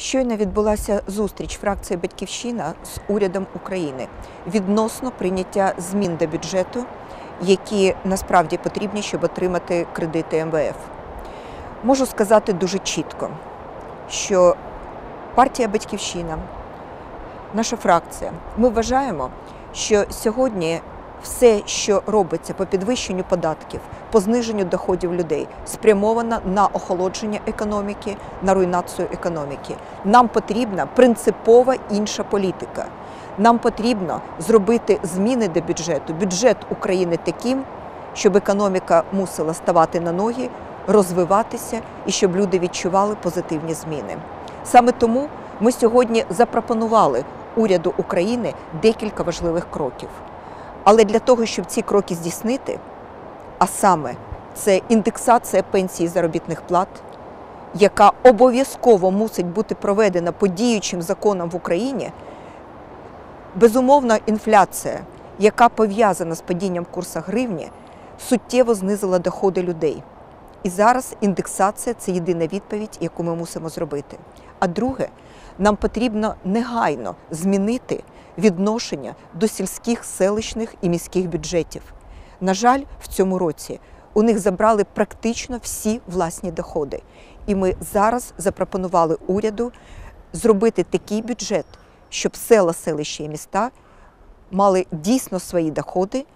Щойно відбулася зустріч фракції Батьківщина з урядом України відносно прийняття змін до бюджету, які насправді потрібні, щоб отримати кредити МВФ. Можу сказати дуже чітко, що партія Батьківщина, наша фракція, ми вважаємо, що сьогодні все, що робиться по підвищенню податків, по зниженню доходів людей, спрямовано на охолодження економіки, на руйнацію економіки. Нам потрібна принципова інша політика. Нам потрібно зробити зміни до бюджету, бюджет України таким, щоб економіка мусила ставати на ноги, розвиватися і щоб люди відчували позитивні зміни. Саме тому ми сьогодні запропонували уряду України декілька важливих кроків. Але для того, щоб ці кроки здійснити, а саме це індексація пенсій і заробітних плат, яка обов'язково мусить бути проведена по діючим законам в Україні, безумовно, інфляція, яка пов'язана з падінням курсу гривні, суттєво знизила доходи людей. І зараз індексація це єдина відповідь, яку ми мусимо зробити. А друге, нам потрібно негайно змінити відношення до сільських, селищних і міських бюджетів. На жаль, в цьому році у них забрали практично всі власні доходи. І ми зараз запропонували уряду зробити такий бюджет, щоб села, селища і міста мали дійсно свої доходи,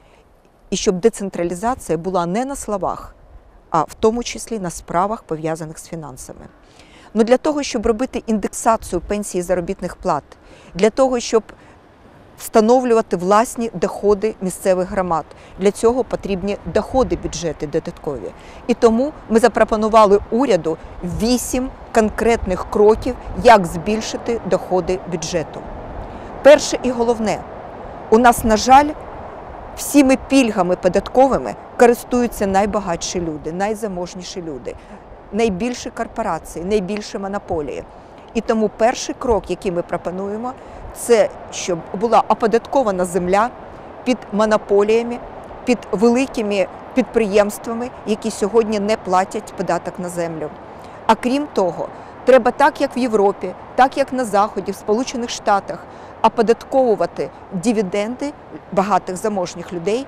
і щоб децентралізація була не на словах, а в тому числі на справах, пов'язаних з фінансами. Ну для того, щоб робити індексацію пенсії заробітних плат, для того, щоб встановлювати власні доходи місцевих громад. Для цього потрібні доходи бюджети додаткові. І тому ми запропонували уряду вісім конкретних кроків, як збільшити доходи бюджету. Перше і головне, у нас, на жаль, всіми пільгами податковими користуються найбагатші люди, найзаможніші люди, найбільші корпорації, найбільші монополії. І тому перший крок, який ми пропонуємо, це щоб була оподаткована земля під монополіями, під великими підприємствами, які сьогодні не платять податок на землю. А крім того, треба так, як в Європі, так як на Заході, в Сполучених Штатах, оподатковувати дивіденди багатих заможніх людей,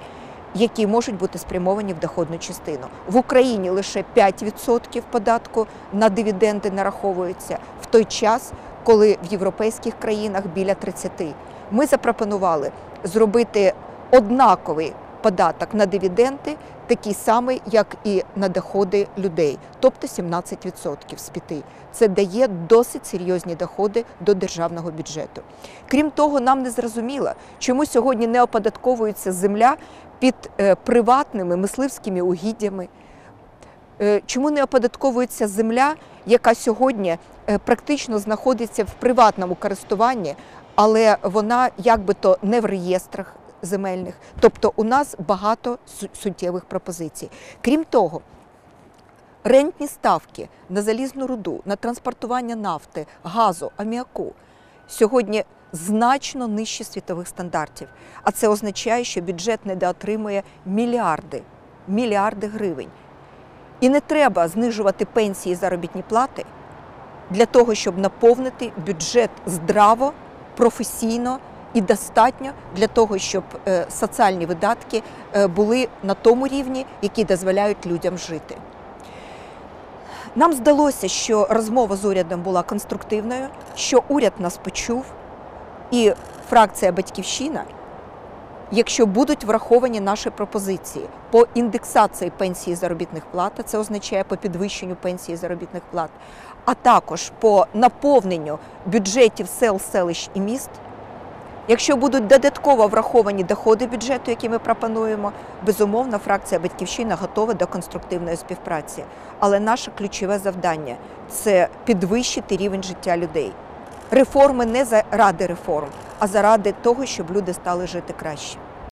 які можуть бути спрямовані в доходну частину. В Україні лише 5% податку на дивіденди нараховуються в той час, коли в європейських країнах біля 30%. Ми запропонували зробити однаковий податок на дивіденди, такий самий, як і на доходи людей, тобто 17% з 5%. Це дає досить серйозні доходи до державного бюджету. Крім того, нам не зрозуміло, чому сьогодні не оподатковується земля під е, приватними мисливськими угіддями. Е, чому не оподатковується земля, яка сьогодні е, практично знаходиться в приватному користуванні, але вона якби то не в реєстрах земельних. Тобто у нас багато суттєвих пропозицій. Крім того, рентні ставки на залізну руду, на транспортування нафти, газу, аміаку сьогодні значно нижчі світових стандартів. А це означає, що бюджет недоотримує мільярди, мільярди гривень. І не треба знижувати пенсії і заробітні плати для того, щоб наповнити бюджет здраво, професійно і достатньо для того, щоб е, соціальні видатки е, були на тому рівні, які дозволяють людям жити. Нам здалося, що розмова з урядом була конструктивною, що уряд нас почув, і фракція Батьківщина Якщо будуть враховані наші пропозиції по індексації пенсії заробітних плат, це означає по підвищенню пенсії заробітних плат, а також по наповненню бюджетів сел, селищ і міст. Якщо будуть додатково враховані доходи бюджету, які ми пропонуємо, безумовно, фракція Батьківщина готова до конструктивної співпраці. Але наше ключове завдання це підвищити рівень життя людей. Реформи не заради реформ, а заради того, щоб люди стали жити краще.